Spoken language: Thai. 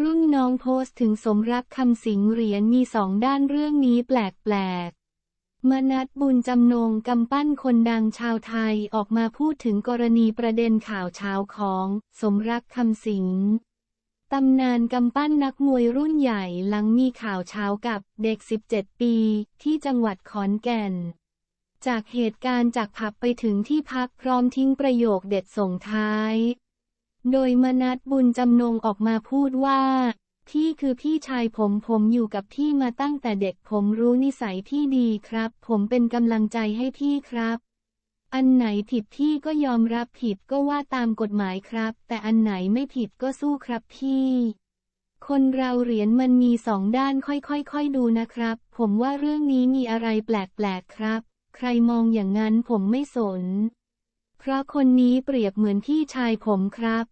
รุ่นน้องโพสต์ถึงสมรักคำสิงเหรียญมีสองด้านเรื่องนี้แปลกๆ มนัดบุญจำนงกำปั้นคนดังชาวไทยออกมาพูดถึงกรณีประเด็นข่าวเช้าของ สมรักคำสิงตำนานกำปั้นนักมวยรุ่นใหญ่หลังมีข่าวเช้ากับเด็ก 17 ปี ที่จังหวัดขอนแก่น จากเหตุการณ์จากผับไปถึงที่พักพร้อมทิ้งประโยคเด็ดส่งท้าย โดยมนัดบุญจำนงออกมาพูดว่า พี่คือพี่ชายผมผมอยู่กับพี่มาตั้งแต่เด็กผมรู้นิสัยพี่ดีครับ ผมเป็นกำลังใจให้พี่ครับ อันไหนผิดพี่ก็ยอมรับผิดก็ว่าตามกฎหมายครับ แต่อันไหนไม่ผิดก็สู้ครับพี่คนเราเหรียญมันมีสองด้านค่อยๆๆดูนะครับ ผมว่าเรื่องนี้มีอะไรแปลกๆครับ ใครมองอย่างนั้นผมไม่สน เพราะคนนี้เปรียบเหมือนพี่ชายผมครับ